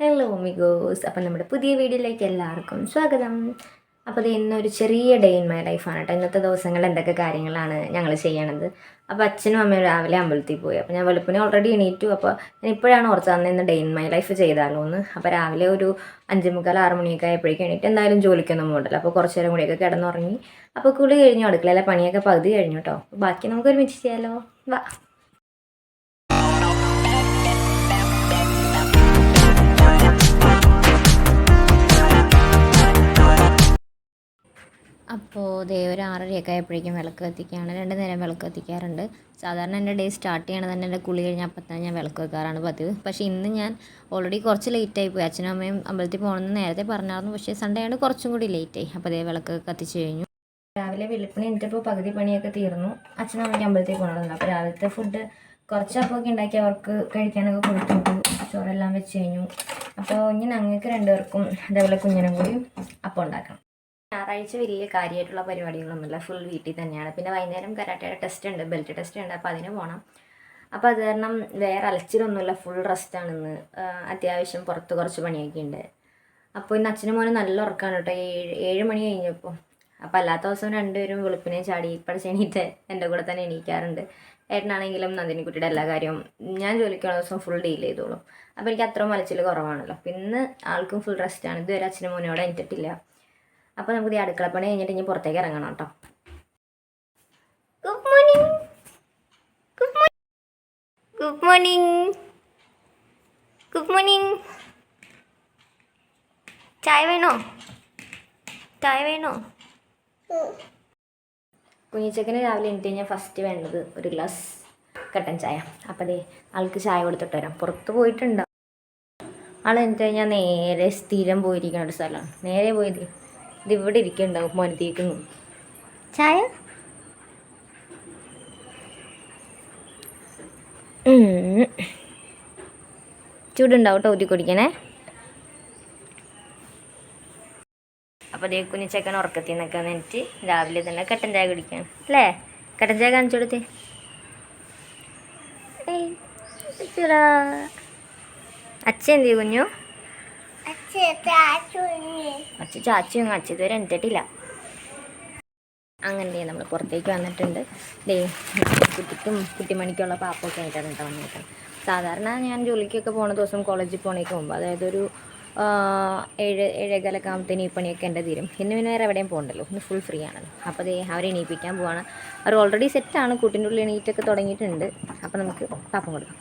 Hello മിഗോസ് അപ്പം നമ്മുടെ പുതിയ വീഡിയോയിലേക്ക് എല്ലാവർക്കും സ്വാഗതം. അപ്പോൾ ഇത് ഇന്നൊരു ചെറിയ ഡേ ഇൻ മൈ ലൈഫാണ് കേട്ടോ ഇന്നത്തെ ദിവസങ്ങളിൽ എന്തൊക്കെ കാര്യങ്ങളാണ് ഞങ്ങൾ ചെയ്യണത്? അപ്പോൾ അച്ഛനും അമ്മയും രാവിലെ അമ്പലത്തിൽ പോയി. അപ്പോൾ ഞാൻ വെളുപ്പിനെ ഓൾറെഡി എണീറ്റു. അപ്പോൾ ഞാൻ ഇപ്പോഴാണ് ഓർത്ത് തന്നെ ഇന്ന് ഡേ ഇൻ മൈ ലൈഫ് ചെയ്താലോ എന്ന് അപ്പോൾ രാവിലെ ഒരു അഞ്ച് മുക്കാൽ ആറ് മണിയൊക്കെ ആയപ്പോഴേക്കും എണീറ്റ് എന്തായാലും ജോലിക്കൊന്നും പോകണ്ടല്ലോ അപ്പോൾ കുറച്ച് നേരം കൂടിയൊക്കെ കിടന്നുറങ്ങി. അപ്പോൾ കുളി കഴിഞ്ഞു അടുക്കളയിലെ പണിയൊക്കെ പകുതി കഴിഞ്ഞു കേട്ടോ ബാക്കി നമുക്ക് ഒരുമിച്ച് ചെയ്യാലോ. വാ. അപ്പോൾ ദേ ഒരു ആറരയൊക്കെ ആയപ്പോഴേക്കും വിളക്ക് കത്തിക്കുകയാണ്. രണ്ട് നേരം വിളക്ക് കത്തിക്കാറുണ്ട്. സാധാരണ എന്റെ ഡേ സ്റ്റാർട്ട് ചെയ്യണത് തന്നെ എന്റെ കുളി കഴിഞ്ഞാൽ അപ്പം തന്നെ ഞാൻ വിളക്ക് വെക്കാറാണ് പതിവ്. പക്ഷേ ഇന്ന് ഞാൻ ഓൾറെഡി കുറച്ച് ലേറ്റായി പോയി. അച്ഛനും അമ്മയും അമ്പലത്തിൽ പോകണമെന്ന് നേരത്തെ പറഞ്ഞായിരുന്നു. പക്ഷേ സൺഡേ ആയതുകൊണ്ട് കുറച്ചും കൂടി ലേറ്റായി അപ്പോൾ അതേ വിളക്ക് കത്തിച്ച് കഴിഞ്ഞു. രാവിലെ വെളുപ്പിന് എനിക്കിപ്പോൾ പകുതി പണിയൊക്കെ തീർന്നു. അച്ഛനും അമ്മയ്ക്ക് അമ്പലത്തിൽ പോകണമെന്നുണ്ട് അപ്പോൾ രാവിലത്തെ ഫുഡ് കുറച്ച് അപ്പമൊക്കെ ഉണ്ടാക്കി അവർക്ക് കഴിക്കാനൊക്കെ കൊടുത്തു വിട്ടു ചോറെല്ലാം വെച്ച് കഴിഞ്ഞു. അപ്പോൾ ഇനി ഞങ്ങൾക്ക് രണ്ടുപേർക്കും അതേപോലെ കുഞ്ഞിനും കൂടി അപ്പം ഉണ്ടാക്കണം. ഞായറാഴ്ച വലിയ കാര്യമായിട്ടുള്ള പരിപാടികളൊന്നുമില്ല. ഫുൾ വീട്ടിൽ തന്നെയാണ്. പിന്നെ വൈകുന്നേരം കരാട്ടയുടെ ടെസ്റ്റ് ഉണ്ട്. ബെൽറ്റ് ടെസ്റ്റ് ഉണ്ട്. അപ്പോൾ അതിന് പോകണം അപ്പോൾ അത് കാരണം വേറെ അലച്ചിലൊന്നുമില്ല. ഫുൾ റെസ്റ്റാണ് ഇന്ന്. അത്യാവശ്യം പുറത്ത് കുറച്ച് പണിയൊക്കെ ഉണ്ട്. അപ്പോൾ ഇന്ന് അച്ഛനും മോനും നല്ല ഉറക്കമാണ് കേട്ടോ. ഏഴ് ഏഴ് മണി കഴിഞ്ഞപ്പോൾ അപ്പോൾ അല്ലാത്ത ദിവസം രണ്ടുപേരും വെളുപ്പിനെ ചാടി ഇപ്പോഴത്തെ എണീറ്റ് എന്റെ കൂടെ തന്നെ എണീക്കാറുണ്ട്. ഏട്ടനാണെങ്കിലും നന്ദിനിക്കുട്ടിയുടെ എല്ലാ കാര്യവും ഞാൻ ജോലിക്കുള്ള ദിവസം ഫുൾ ഡീൽ ചെയ്തോളും. അപ്പോൾ എനിക്ക് അത്രയും വലച്ചിൽ കുറവാണല്ലോ. പിന്നെ ഇന്ന് ആൾക്കും ഫുൾ റെസ്റ്റാണ് ഇതുവരെ അച്ഛനും മോനോടെ എണീറ്റിട്ടില്ല അപ്പോൾ നമുക്ക് ഈ അടുക്കളപ്പണി കഴിഞ്ഞിട്ട് ഇനി പുറത്തേക്ക് ഇറങ്ങണം കേട്ടോ. Good morning good morning good morning good morning ചായ വേണോ? ചായ വേണോ? കുഞ്ഞിച്ചക്കന് രാവിലെ എനിക്ക് കഴിഞ്ഞാൽ ഫസ്റ്റ് വേണ്ടത് ഒരു ഗ്ലാസ് കട്ടൻ ചായ. അപ്പം ദേ ആൾക്ക് ചായ കൊടുത്തിട്ട് വരാം. പുറത്ത് പോയിട്ടുണ്ടോ. ആൾ എന്നിട്ട് കഴിഞ്ഞാൽ നേരെ സ്ഥിരം പോയിരിക്കുന്ന ഒരു സ്ഥലമാണ്. നേരെ പോയത് ഇത് ഇവിടെ ഇരിക്കുന്നുണ്ടാവും മോനത്തേക്കുന്നു ചായ. ചൂടുണ്ടാവും കേട്ടോ ഊതി കുടിക്കണേ. അപ്പോൾ ദേ കുഞ്ഞിച്ചക്കൻ ഉറക്കത്തിൽ നിന്നൊക്കെ എന്നിട്ട് രാവിലെ തന്നെ കട്ടൻ ചായ കുടിക്കണം. അല്ലേ? കട്ടൻ ചായ കാണിച്ചു കൊടുത്തേ അച്ഛൻ എന്ത് കുഞ്ഞു? അച്ഛ ചാച്ചിയും അച്ഛ ഇതുവരെ എണിട്ടിട്ടില്ല അങ്ങനെ നമ്മൾ പുറത്തേക്ക് വന്നിട്ടുണ്ട്. ദേ കുട്ടിക്കും കുട്ടിമണിക്കുള്ള പാപ്പൊക്കെ ആയിട്ടാണ് കേട്ടോ വന്നിട്ട് സാധാരണ ഞാൻ ജോലിക്കൊക്കെ പോണ ദിവസം കോളേജിൽ പോണേക്ക് മുമ്പ് അതായത് ഒരു ഏഴ് ഏഴേകാലൊക്കെ ആകുമ്പോഴത്തേന് ഈ പണിയൊക്കെ എന്റെ തീരും. ഇന്ന് പിന്നെ വേറെ എവിടെയും പോകണ്ടല്ലോ ഇന്ന് ഫുൾ ഫ്രീ ആണല്ലോ. അപ്പോൾ ദേ അവരെ എണീപ്പിക്കാൻ പോവാണ്. അവർ ഓൾറെഡി സെറ്റാണ് കൂട്ടിന്റെ ഉള്ളിൽ എണീറ്റൊക്കെ തുടങ്ങിയിട്ടുണ്ട്. അപ്പോൾ നമുക്ക് പാപ്പം കൊടുക്കാം.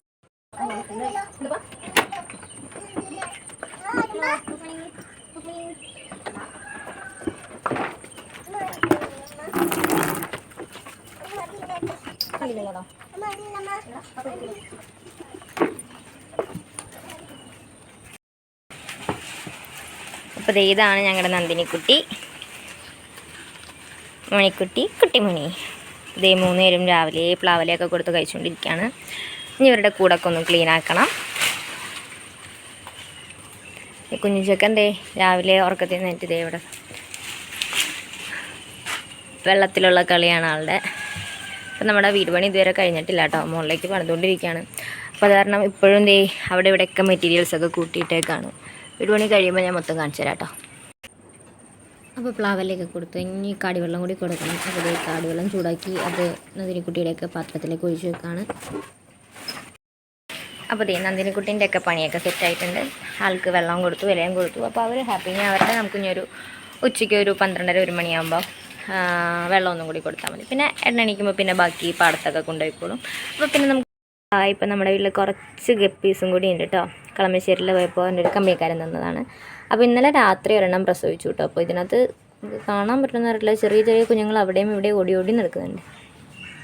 അപ്പോൾ ഇതാണ് ഞങ്ങളുടെ നന്ദിനിക്കുട്ടി. മണിക്കുട്ടി കുട്ടിമണി ഇതേ മൂന്ന് പേരും രാവിലെ പ്ലാവലയൊക്കെ കൊടുത്ത് കഴിച്ചുകൊണ്ടിരിക്കുകയാണ് ഇനി ഇവരുടെ കൂടൊക്കെ ഒന്ന് ക്ലീൻ ആക്കണം. കുഞ്ഞു ചെക്കന്റെ രാവിലെ ഉറക്കത്തിൽ നിന്നിട്ട് ഇതേ ഇവിടെ വെള്ളത്തിലുള്ള കളിയാണ് ആളുടെ. അപ്പം നമ്മുടെ വീട് പണി ഇതുവരെ കഴിഞ്ഞിട്ടില്ല കേട്ടോ. മുകളിലേക്ക് പണിതുകൊണ്ടിരിക്കുകയാണ്. അപ്പോൾ അത് കാരണം ഇപ്പോഴും ദേ അവിടെ ഇവിടെയൊക്കെ മെറ്റീരിയൽസൊക്കെ കൂട്ടിയിട്ടേക്കാണ്. വീട് മണി കഴിയുമ്പോൾ ഞാൻ മൊത്തം കാണിച്ചു തരാം കേട്ടോ അപ്പോൾ പ്ലാവലിലേക്ക് കൊടുത്തു. ഇനി കാടിവെള്ളം കൂടി കൊടുക്കണം. അതിൽ കാടിവെള്ളം ചൂടാക്കി അത് നന്ദിനിക്കുട്ടിയുടെയൊക്കെ പാത്രത്തിലേക്ക് ഒഴിച്ചു വെക്കാണ്. അപ്പോൾ ദേ നന്ദിനിക്കുട്ടീന്റെ ഒക്കെ പണിയൊക്കെ സെറ്റായിട്ടുണ്ട് ആൾക്ക് വെള്ളം കൊടുത്തു വിലയും കൊടുത്തു. അപ്പോൾ അവർ ഹാപ്പി ഇനി അവരുടെ നമുക്ക് ഇനി ഒരു ഉച്ചയ്ക്ക് ഒരു പന്ത്രണ്ടര ഒരു മണിയാകുമ്പോൾ വെള്ളം ഒന്നും കൂടി കൊടുത്താൽ മതി. പിന്നെ എണ്ണണിക്കുമ്പോൾ പിന്നെ ബാക്കി പാടത്തൊക്കെ കൊണ്ടുപോയിക്കോളും. അപ്പോൾ പിന്നെ നമുക്ക് ഇപ്പം നമ്മുടെ വീട്ടിൽ കുറച്ച് ഗപ്പീസും കൂടി ഉണ്ട് കേട്ടോ കളമശ്ശേരിയിൽ പോയപ്പോൾ എന്റെ ഒരു കമ്മിക്കാരൻ തന്നതാണ് അപ്പോൾ ഇന്നലെ രാത്രി ഒരെണ്ണം പ്രസവിച്ചു കേട്ടോ. അപ്പോൾ ഇതിനകത്ത് കാണാൻ പറ്റുന്ന അറിയില്ല. ചെറിയ ചെറിയ കുഞ്ഞുങ്ങൾ അവിടെയും ഇവിടെയും ഓടി ഓടി നിൽക്കുന്നുണ്ട്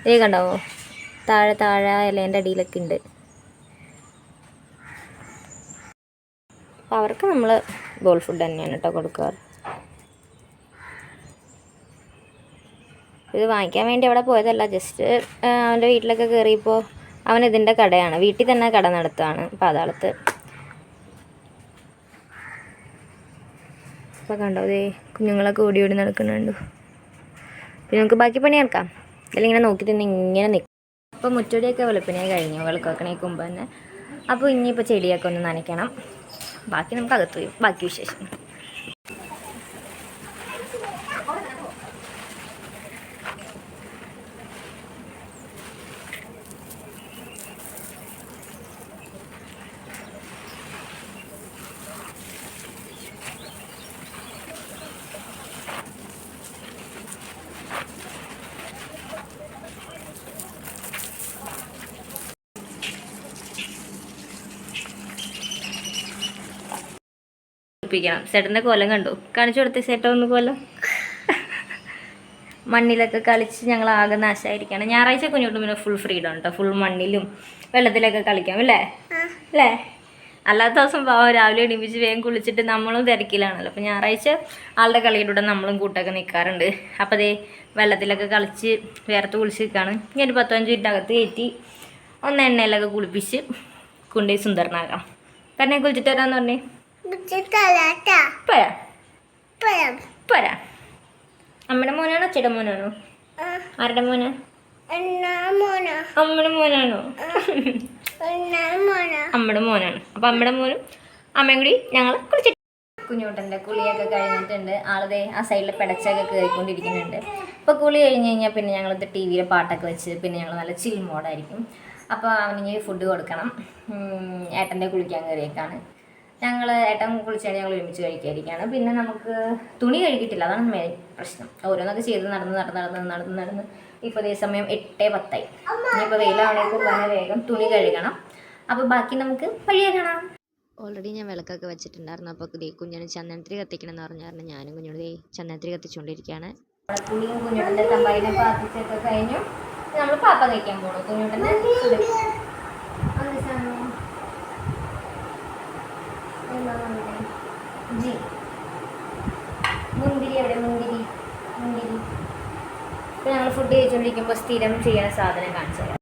ഏ കണ്ടോ? താഴെ താഴെ ഇലേന്റെ അടിയിലൊക്കെ ഉണ്ട്. അപ്പോൾ അവർക്ക് നമ്മൾ ബോൾ ഫുഡ് തന്നെയാണ് കേട്ടോ കൊടുക്കാറ്. ഇത് വാങ്ങിക്കാൻ വേണ്ടി അവിടെ പോയതല്ല. ജസ്റ്റ് അവന്റെ വീട്ടിലൊക്കെ കയറിയപ്പോൾ അവൻ ഇതിന്റെ കടയാണ്. വീട്ടിൽ തന്നെ കട നടത്തുകയാണ്. പാതാളത്ത് അപ്പോൾ കണ്ടോ ദേ കുഞ്ഞുങ്ങളൊക്കെ ഓടി ഓടി നടക്കുന്നുണ്ട്. പിന്നെ നമുക്ക് ബാക്കി പണി നടക്കാം. ഇങ്ങനെ നോക്കി തന്നെ ഇങ്ങനെ നിൽക്കും അപ്പോൾ മുറ്റോടിയൊക്കെ വെളുപ്പിനെ കഴിഞ്ഞു വെളുക്കാക്കണേക്ക് മുമ്പ് തന്നെ. അപ്പോൾ ഇനിയിപ്പോൾ ചെടിയൊക്കെ ഒന്ന് നനയ്ക്കണം. ബാക്കി നമുക്ക് അകത്ത് പോയി ബാക്കി വിശേഷം. ഒപ്പിക്കണം. ചേട്ടന്റെ കൊലം കണ്ടു. കാണിച്ചു കൊടുത്തേ ചേട്ടൻ ഒന്ന് കൊല്ലം മണ്ണിലൊക്കെ കളിച്ച് ഞങ്ങൾ ആകെ നാശമായിരിക്കണം ഞായറാഴ്ച കുഞ്ഞോട്ടും പിന്നെ ഫുൾ ഫ്രീഡം കേട്ടോ ഫുൾ മണ്ണിലും വെള്ളത്തിലൊക്കെ കളിക്കാം. അല്ലേ? അല്ലേ? അല്ലാത്ത ദിവസം പാവം രാവിലെ എണീപ്പിച്ച് വേഗം കുളിച്ചിട്ട് നമ്മളും തിരക്കിലാണല്ലോ. അപ്പം ഞായറാഴ്ച ആളുടെ കളിയിലൂടെ നമ്മളും കൂട്ടൊക്കെ നിൽക്കാറുണ്ട് അപ്പോൾ അതേ വെള്ളത്തിലൊക്കെ കളിച്ച് വേർത്ത് കുളിച്ച് നിൽക്കുകയാണ് ഇനി ഒരു പത്തോ അഞ്ച് മിനിറ്റ് അകത്ത് കയറ്റി ഒന്ന് എണ്ണയിലൊക്കെ കുളിപ്പിച്ച് കൊണ്ടുപോയി സുന്ദരനാകാം തന്നെ കുളിച്ചിട്ട് വരാമെന്ന് പറഞ്ഞേ. പോരാ. പറ അമ്മയുടെ മോനാണോ അച്ഛയുടെ മോനാണോ? ആരുടെ മോനാ? അമ്മയുടെ മോനാണോ? അമ്മയുടെ മോനാണ്. അപ്പൊ അമ്മയുടെ മോനും അമ്മയും കൂടി ഞങ്ങൾ കുളിച്ചിട്ട് കുഞ്ഞോട്ടന്റെ കുളിയൊക്കെ കഴിഞ്ഞിട്ടുണ്ട്. ആളതേ ആ സൈഡിൽ പെടച്ചൊക്കെ കയറിക്കൊണ്ടിരിക്കുന്നുണ്ട്. അപ്പോൾ കുളി കഴിഞ്ഞ് കഴിഞ്ഞാൽ പിന്നെ ഞങ്ങളിത് ടി വിയിലെ പാട്ടൊക്കെ വെച്ച് പിന്നെ ഞങ്ങൾ നല്ല ചിൽ മോഡായിരിക്കും അപ്പോൾ അവനിങ്ങനെ ഫുഡ് കൊടുക്കണം. ഏട്ടന്റെ ഏട്ടന്റെ കുളിക്കാൻ കയറിയേക്കാണ്. ഞങ്ങൾ ഏട്ടൻ കുളിച്ചാണ് ഞങ്ങൾ ഒരുമിച്ച് കഴിക്കാതിരിക്കുകയാണ്. പിന്നെ നമുക്ക് തുണി കഴുകിയിട്ടില്ല. അതാണ് മെയിൻ പ്രശ്നം. ഓരോന്നൊക്കെ ചെയ്ത് നടന്ന് നടന്ന് നടന്ന് നടന്ന് നടന്ന് ഇപ്പോൾ ഇതേ സമയം എട്ടേ പത്തായി. ഇനിയിപ്പോൾ വെയിലാവണേക്കും വളരെ വേഗം തുണി കഴുകണം. അപ്പോൾ ബാക്കി നമുക്ക് വഴിയെ കാണാം. ഓൾറെഡി ഞാൻ വിളക്കൊക്കെ വെച്ചിട്ടുണ്ടായിരുന്നു. അപ്പോൾ ദേ കുഞ്ഞിന് ചന്ദനത്തിരി കത്തിക്കണം എന്ന് പറഞ്ഞായിരുന്നു. ഞാനും കുഞ്ഞോട് ദേ ചന്ദനത്തിരി കത്തിച്ചുകൊണ്ടിരിക്കുകയാണ് കുഞ്ഞിന്റെ തമ്പായിനെ പ്രാർത്ഥിച്ചൊക്കെ കഴിഞ്ഞു. നമ്മൾ പാപ്പ കഴിക്കാൻ പോകണം കുഞ്ഞുട്ടന്റെ ജി മുന്തിരി എവിടെ മുന്തിരി മുന്തിരി ഇപ്പം ഞങ്ങൾ ഫുഡ് കഴിച്ചുകൊണ്ടിരിക്കുമ്പോൾ സ്ഥിരം ചെയ്യണ സാധനം കാണിച്ചു തരാം.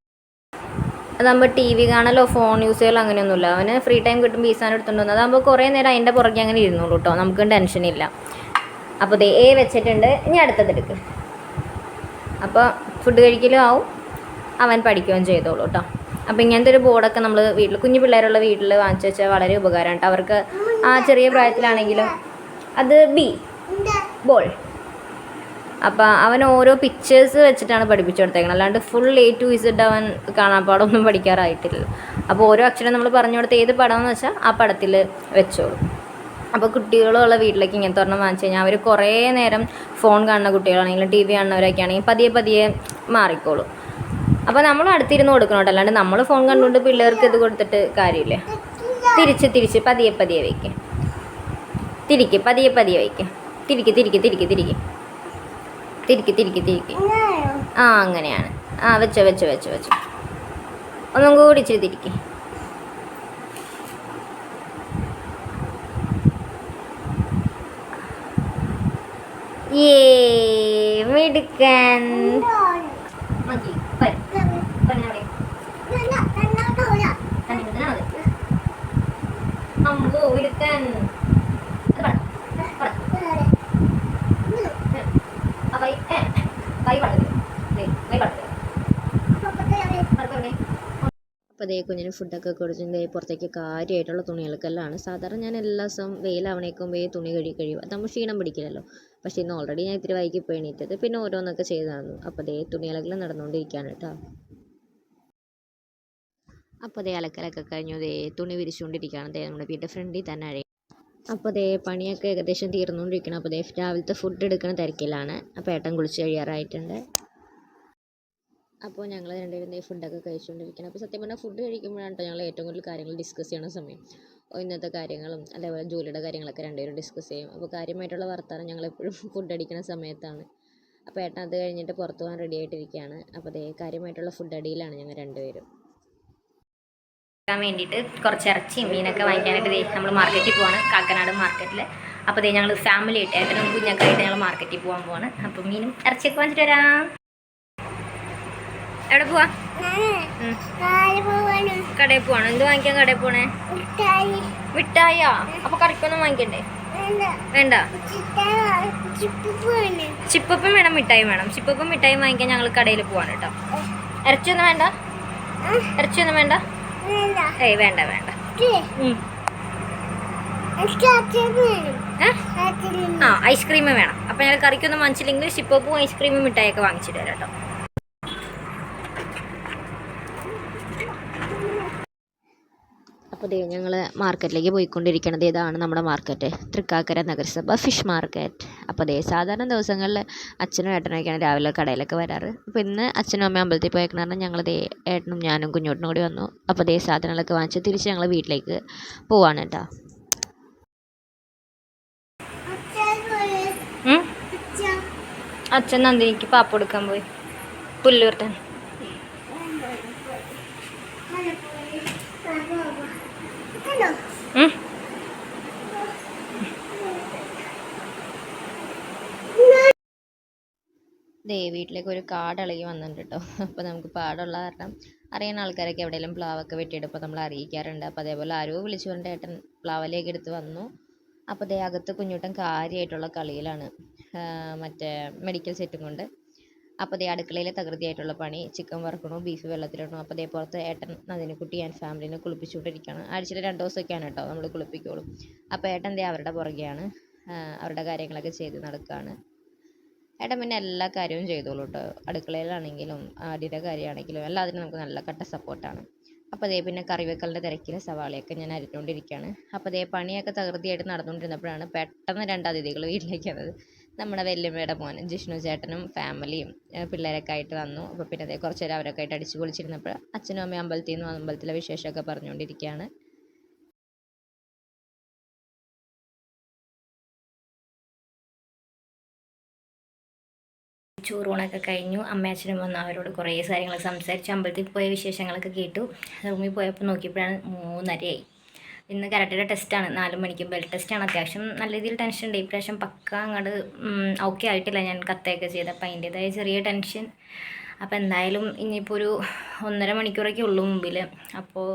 അതാകുമ്പോൾ ടി വി കാണലോ ഫോൺ യൂസ് ചെയ്യലോ അങ്ങനെയൊന്നുമില്ല. അവന് ഫ്രീ ടൈം കിട്ടുമ്പോൾ ഈ വന്നത് അതാകുമ്പോൾ കുറേ നേരം അതിന്റെ പുറകെ അങ്ങനെ ഇരുന്നുള്ളൂ കേട്ടോ നമുക്ക് ടെൻഷനില്ല അപ്പോൾ ദേ എ വെച്ചിട്ടുണ്ട്. ഇനി അടുത്തത് എടുക്ക്. അപ്പോൾ ഫുഡ് കഴിക്കലും ആവും. അവൻ പഠിക്കുകയും ചെയ്തോളൂ കേട്ടോ അപ്പോൾ ഇങ്ങനത്തെ ഒരു ബോർഡൊക്കെ നമ്മൾ വീട്ടിൽ കുഞ്ഞു പിള്ളേരുള്ള വീട്ടിൽ വാങ്ങിച്ചു വെച്ചാൽ വളരെ ഉപകാരമാണ് അവർക്ക് ആ ചെറിയ പ്രായത്തിലാണെങ്കിലും അത് ബി ബോൾ അപ്പോൾ അവൻ ഓരോ പിക്ചേഴ്സ് വെച്ചിട്ടാണ് പഠിപ്പിച്ചു കൊടുത്തേക്കുന്നത് അല്ലാണ്ട് ഫുൾ എ ടു ഇസഡ് അവൻ കാണാപ്പാടമൊന്നും പഠിക്കാറായിട്ടില്ല. അപ്പോൾ ഓരോ അക്ഷരം നമ്മൾ പറഞ്ഞു കൊടുത്ത ഏത് പടമെന്ന് വെച്ചാൽ ആ പടത്തിൽ വെച്ചോളൂ. അപ്പോൾ കുട്ടികളുള്ള വീട്ടിലേക്ക് ഇങ്ങനത്തെ ഒരെണ്ണം വാങ്ങിച്ചു കഴിഞ്ഞാൽ അവർ കുറേ നേരം ഫോൺ കാണുന്ന കുട്ടികളാണെങ്കിലും ടി വി കാണുന്നവരൊക്കെ ആണെങ്കിൽ പതിയെ പതിയെ മാറിക്കോളും. അപ്പോൾ നമ്മൾ അടുത്തിരുന്ന് കൊടുക്കണം അല്ലാണ്ട് നമ്മൾ ഫോൺ കണ്ടുകൊണ്ട് പിള്ളേർക്ക് ഇത് കൊടുത്തിട്ട് കാര്യമില്ലേ. തിരിച്ച് തിരിച്ച് പതിയെ പതിയെ വയ്ക്കുക തിരിക്ക് പതിയെ പതിയെ വയ്ക്കുക തിരിക്ക് തിരിക്ക് തിരിക്ക് തിരിക്ക്. തിരിക്ക് തിരിക്ക് തിരിക്ക്. ആ അങ്ങനെയാണ്. ആ വെച്ചോ വെച്ചോ വെച്ചോ വെച്ചോ. ഒന്നും കൂടി ഇച്ചിരി തിരിക്കി. ഏ മിടുക്കൻ. മതി അമ്പോ അത് പറ, പറ. ആ കൈ ഏ, കൈ പടത്തില്ല കൈ പടത്തില്ല പടത്തവിടെ അപ്പോൾ ദേ കുഞ്ഞിന് ഫുഡൊക്കെ കൊടുത്ത് ദേ പുറത്തേക്ക് കാര്യമായിട്ടുള്ള തുണികൾക്കെല്ലാം സാധാരണ ഞാൻ എല്ലാ ദിവസവും വെയിലാവണേക്കുമ്പോൾ വേ തുണി കഴുകി കഴിയും അതാകുമ്പോൾ ക്ഷീണം പിടിക്കില്ലല്ലോ. പക്ഷേ ഇന്ന് ഓൾറെഡി ഞാൻ ഇത്തിരി വൈകി പോയി പിന്നെ ഓരോന്നൊക്കെ ചെയ്തതാണ് അപ്പോൾ ദേ തുണികളെല്ലാം നടന്നുകൊണ്ടിരിക്കുകയാണ് കേട്ടോ അപ്പോൾ ദേ അലക്കലൊക്കെ കഴിഞ്ഞു. ദേ തുണി വിരിച്ചുകൊണ്ടിരിക്കുകയാണ് ദേ നമ്മുടെ വീട്ടിൽ ഫ്രണ്ടിൽ തന്നെ അഴി അപ്പോൾ അതേ പണിയൊക്കെ ഏകദേശം തീർന്നുകൊണ്ടിരിക്കണം അപ്പോൾ അതേ രാവിലത്തെ ഫുഡ് എടുക്കുന്ന തിരക്കിലാണ്. അപ്പോൾ ഏട്ടൻ കുളിച്ച് കഴിയാറായിട്ടുണ്ട്. അപ്പോൾ ഞങ്ങൾ രണ്ടുപേരും ഈ ഫുഡൊക്കെ കഴിച്ചുകൊണ്ടിരിക്കണം അപ്പോൾ സത്യം പറഞ്ഞാൽ ഫുഡ് കഴിക്കുമ്പോഴാണ് കേട്ടോ ഞങ്ങൾ ഏറ്റവും കൂടുതൽ കാര്യങ്ങൾ ഡിസ്കസ് ചെയ്യണ സമയം. ഇന്നത്തെ കാര്യങ്ങളും അതേപോലെ ജോലിയുടെ കാര്യങ്ങളൊക്കെ രണ്ടുപേരും ഡിസ്കസ് ചെയ്യും. അപ്പോൾ കാര്യമായിട്ടുള്ള വർത്തമാനം ഞങ്ങൾ എപ്പോഴും ഫുഡ് അടിക്കുന്ന സമയത്താണ്. അപ്പോൾ ഏട്ടൻ അത് കഴിഞ്ഞിട്ട് പുറത്ത് പോകാൻ റെഡി ആയിട്ടിരിക്കുകയാണ് അപ്പോൾ അതേ കാര്യമായിട്ടുള്ള ഫുഡ് അടിയിലാണ് ഞങ്ങൾ രണ്ടുപേരും. വേണ്ടിയിട്ട് കുറച്ച് ഇറച്ചിയും മീനൊക്കെ വാങ്ങിക്കാനായിട്ട് നമ്മൾ മാർക്കറ്റിൽ പോവാണ് കാക്കനാട് മാർക്കറ്റിൽ അപ്പോൾ ഞങ്ങൾ ഫാമിലി ആയിട്ട് ഏട്ടനും കുഞ്ഞൊക്കെ ആയിട്ട് ഞങ്ങൾ മാർക്കറ്റിൽ പോകാൻ പോവാണ്. അപ്പോൾ മീനും ഇറച്ചിയൊക്കെ വാങ്ങിച്ചിട്ട് വരാം. എവിടെ പോവാ. കടയിൽ പോവാണ്? എന്ത് വാങ്ങിക്കാൻ കടയിൽ പോണേ? മിഠായിയാ? അപ്പൊ കറിക്കൊന്നും വാങ്ങിക്കണ്ടേ? വേണ്ട. ചിപ്പപ്പം വേണം മിഠായി വേണം. ചിപ്പപ്പം മിഠായി വാങ്ങിക്കാൻ ഞങ്ങൾ കടയിൽ പോവാണ് കേട്ടോ. ഇറച്ചിയൊന്നും വേണ്ട? ഇറച്ചിയൊന്നും വേണ്ട? ഏയ് വേണ്ട വേണ്ട? ആ ഐസ്ക്രീം വേണം. അപ്പം ഞങ്ങൾ കറിക്കൊന്നും വാങ്ങിച്ചില്ലെങ്കിൽ ചിപ്പപ്പും ഐസ്ക്രീമും മിഠായി ഒക്കെ വാങ്ങിച്ചിട്ട് വരാം കേട്ടോ. അപ്പോൾ ദേ ഞങ്ങൾ മാർക്കറ്റിലേക്ക് പോയിക്കൊണ്ടിരിക്കണത് ഇതാണ് നമ്മുടെ മാർക്കറ്റ്. തൃക്കാക്കര നഗരസഭ ഫിഷ് മാർക്കറ്റ്. അപ്പോൾ ദേ സാധാരണ ദിവസങ്ങളിൽ അച്ഛനും ഏട്ടനൊക്കെയാണ് രാവിലെ കടയിലൊക്കെ വരാറ്. അപ്പോൾ ഇന്ന് അച്ഛനും അമ്മയും അമ്പലത്തിൽ പോയേക്കണ കാരണം ഞങ്ങൾ ദേ ഏട്ടനും ഞാനും കുഞ്ഞോട്ടനും കൂടി വന്നു. അപ്പോൾ ദേ സാധനങ്ങളൊക്കെ വാങ്ങിച്ച് തിരിച്ച് ഞങ്ങൾ വീട്ടിലേക്ക് പോവാണ് കേട്ടോ? അച്ഛൻ നന്ദിനിക്ക് പാപ്പ കൊടുക്കാൻ പോയി. പുല്ലൂർത്താൻ. ദേ വീട്ടിലേക്ക് ഒരു കാട് ഇളകി വന്നിട്ടുണ്ട്? കേട്ടോ അപ്പോൾ നമുക്ക് പാടുള്ള കാരണം അറിയുന്ന ആൾക്കാരൊക്കെ എവിടെയെങ്കിലും പ്ലാവൊക്കെ വെട്ടിയെടുപ്പോൾ നമ്മൾ അറിയിക്കാറുണ്ട്. അപ്പോൾ അതേപോലെ ആരോ വിളിച്ചു പറഞ്ഞിട്ട് ഏട്ടൻ പ്ലാവിലേക്ക് എടുത്ത് വന്നു. അപ്പോൾ ദേ അകത്ത് കുഞ്ഞുട്ടൻ കാര്യമായിട്ടുള്ള കളിയിലാണ്. മറ്റേ മെഡിക്കൽ സെറ്റും കൊണ്ട്. അപ്പോൾ ദേ അടുക്കളയിലെ തകൃതിയായിട്ടുള്ള പണി. ചിക്കൻ വറുക്കണോ ബീഫ് വെള്ളത്തിലിടണോ? അപ്പോൾ ദേ പുറത്ത് ഏട്ടൻ നദിനെക്കുട്ടി ഞാൻ ഫാമിലിനെ കുളിപ്പിച്ചുകൊണ്ടിരിക്കുകയാണ് ആഴ്ചയിൽ രണ്ട് ദിവസമൊക്കെയാണ് കേട്ടോ നമ്മൾ കുളിപ്പിക്കുള്ളൂ അപ്പോൾ ഏട്ടൻ ദേ അവരുടെ പുറകെയാണ്. അവരുടെ കാര്യങ്ങളൊക്കെ ചെയ്ത് നടക്കുകയാണ്. ഏട്ടൻ പിന്നെ എല്ലാ കാര്യവും ചെയ്തോളൂ കേട്ടോ അടുക്കളയിലാണെങ്കിലും ആടിയുടെ കാര്യമാണെങ്കിലും എല്ലാത്തിനും നമുക്ക് നല്ല കട്ട സപ്പോർട്ടാണ് അപ്പോൾ അതേ പിന്നെ കറിവെക്കലിന്റെ തിരക്കിൽ സവാളയൊക്കെ ഞാൻ അരിഞ്ഞുകൊണ്ടിരിക്കുകയാണ് അപ്പോൾ അതേ പണിയൊക്കെ തകൃതിയായിട്ട് നടന്നുകൊണ്ടിരുന്നപ്പോഴാണ് പെട്ടെന്ന് രണ്ട് അതിഥികൾ വീട്ടിലേക്ക് വന്നത്. നമ്മുടെ വല്യമ്മയുടെ മോൻ ജിഷ്ണു ചേട്ടനും ഫാമിലിയും പിള്ളേരൊക്കെ ആയിട്ട് വന്നു. അപ്പോൾ പിന്നെ അതേ കുറച്ച് നേരം അവരൊക്കെ ആയിട്ട് അടിച്ചു പൊളിച്ചിരുന്നപ്പോൾ അച്ഛനും അമ്മയും അമ്പലത്തിൽ നിന്നും അമ്പലത്തിലെ വിശേഷമൊക്കെ പറഞ്ഞുകൊണ്ടിരിക്കുകയാണ് ചോറൂണൊക്കെ കഴിഞ്ഞു. അമ്മയച്ഛനും വന്നു അവരോട് കുറേ കാര്യങ്ങൾ സംസാരിച്ചു. അമ്പലത്തിൽ പോയ വിശേഷങ്ങളൊക്കെ കേട്ടു. റൂമിൽ പോയപ്പോൾ നോക്കിയപ്പോഴാണ് മൂന്നരയായി. ഇന്ന് കരാട്ടയുടെ ടെസ്റ്റാണ് നാല് മണിക്ക് ബെൽ ടെസ്റ്റാണ് അത്യാവശ്യം നല്ല രീതിയിൽ ടെൻഷൻ ഉണ്ട്. ഇപ്രാവശ്യം പക്ക അങ്ങോട്ട് ഓക്കെ ആയിട്ടില്ല. ഞാൻ കത്തയൊക്കെ ചെയ്ത് അപ്പം അതിന്റേതായ ചെറിയ ടെൻഷൻ അപ്പോൾ എന്തായാലും ഇനിയിപ്പോൾ ഒരു ഒന്നര മണിക്കൂറൊക്കെ ഉള്ളൂ മുമ്പിൽ അപ്പോൾ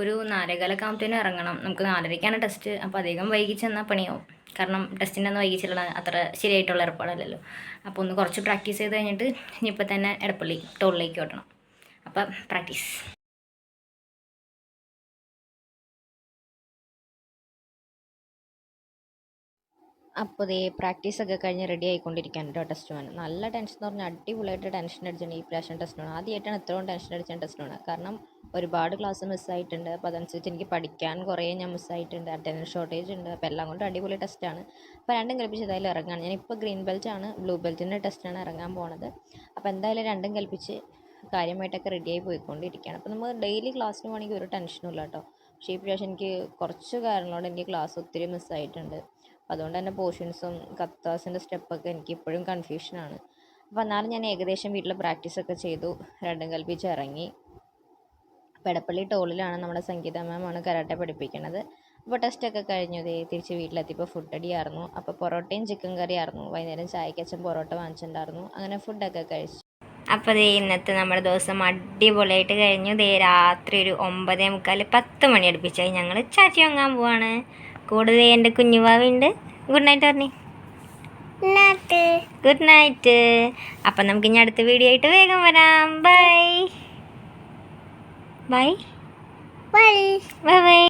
ഒരു നാലേകാലൊക്കെ ആകുമ്പത്തേനും ഇറങ്ങണം. നമുക്ക് നാലരയ്ക്കാണ് ടെസ്റ്റ് അപ്പോൾ അധികം വൈകി ചെന്നാൽ പണിയാവും. കാരണം ടെസ്റ്റിന്റെ ഒന്നും വൈകിച്ചിട്ടുള്ള അത്ര ശരിയായിട്ടുള്ള ഏർപ്പാടല്ലല്ലോ. അപ്പോൾ ഒന്ന് കുറച്ച് പ്രാക്ടീസ് ചെയ്ത് കഴിഞ്ഞിട്ട് ഇനിയിപ്പോൾ തന്നെ എടപ്പള്ളി ടോളിലേക്ക് ഓട്ടണം അപ്പം പ്രാക്ടീസ്. അപ്പോൾ ദേ പ്രാക്ടീസൊക്കെ കഴിഞ്ഞ് റെഡി ആയിക്കൊണ്ടിരിക്കുകയാണ് കേട്ടോ ടെസ്റ്റ് വേണം നല്ല ടെൻഷൻ എന്ന് പറഞ്ഞാൽ അടിപൊളിയായിട്ട് ടെൻഷൻ അടിച്ചിട്ടുണ്ട് ഈ പ്രാവശ്യം ടെസ്റ്റ് വേണം ആദ്യമായിട്ടാണ് ഇത്രയും ടെൻഷൻ അടിച്ച ടെസ്റ്റ് വേണം കാരണം ഒരുപാട് ക്ലാസ് മിസ്സായിട്ടുണ്ട് അപ്പോൾ അതനുസരിച്ച് എനിക്ക് പഠിക്കാൻ കുറേ ഞാൻ മിസ്സായിട്ടുണ്ട് അറ്റൻഡൻസ് ഷോർട്ടേജ് ഉണ്ട്. അപ്പോൾ എല്ലാം കൊണ്ടും അടിപൊളി ടെസ്റ്റാണ് അപ്പോൾ രണ്ടും കൽപ്പിച്ച് ഏതായാലും ഇറങ്ങാണ്. ഞാനിപ്പോൾ ഗ്രീൻ ബെൽറ്റ് ആണ്. ബ്ലൂ ബെൽറ്റിന്റെ ടെസ്റ്റാണ് ഇറങ്ങാൻ പോണത്. അപ്പോൾ എന്തായാലും രണ്ടും കൽപ്പിച്ച് കാര്യമായിട്ടൊക്കെ റെഡിയായി പോയിക്കൊണ്ടിരിക്കുകയാണ് അപ്പോൾ നമ്മൾ ഡെയിലി ക്ലാസ്സിന് പോകണമെങ്കിൽ ഒരു ടെൻഷനും ഇല്ല കേട്ടോ. പക്ഷേ ഈ പ്രാവശ്യം എനിക്ക് കുറച്ച് കാരണങ്ങളോട് എനിക്ക് ക്ലാസ് ഒത്തിരി മിസ്സായിട്ടുണ്ട് അതുകൊണ്ട് തന്നെ പോർഷൻസും കത്താസിന്റെ സ്റ്റെപ്പൊക്കെ എനിക്ക് ഇപ്പോഴും കൺഫ്യൂഷനാണ് അപ്പോൾ എന്നാലും ഞാൻ ഏകദേശം വീട്ടിൽ പ്രാക്ടീസൊക്കെ ചെയ്തു. രണ്ടും കൽപ്പിച്ച് ഇറങ്ങി. പെടപ്പള്ളി ടോളിലാണ് നമ്മുടെ സംഗീത മാമാണ് കരാട്ടെ പഠിപ്പിക്കുന്നത് അപ്പോൾ ടെസ്റ്റൊക്കെ കഴിഞ്ഞു. ദേ തിരിച്ച് വീട്ടിലെത്തിയപ്പോൾ ഫുഡ് അടിയായിരുന്നു അപ്പോൾ പൊറോട്ടയും ചിക്കൻ കറിയായിരുന്നു വൈകുന്നേരം ചായക്ക് അച്ഛൻ പൊറോട്ട വാങ്ങിച്ചിട്ടുണ്ടായിരുന്നു. അങ്ങനെ ഫുഡൊക്കെ കഴിച്ചു. അപ്പോൾ ദേ ഇന്നത്തെ നമ്മുടെ ദിവസം അടിപൊളിയായിട്ട് കഴിഞ്ഞു. ദേ രാത്രി ഒരു ഒമ്പതേ മുക്കാൽ പത്ത് മണി അടുപ്പിച്ചായി. ഞങ്ങൾ ചാച്ചി വാങ്ങാൻ പോവാണ്. കൂടുതൽ എന്റെ കുഞ്ഞുവാവുണ്ട്. ഗുഡ് നൈറ്റ് പറഞ്ഞേ ഗുഡ് നൈറ്റ് അപ്പം നമുക്ക് ഇനി അടുത്ത വീഡിയോ ആയിട്ട് വേഗം വരാം. Bye bye bye bye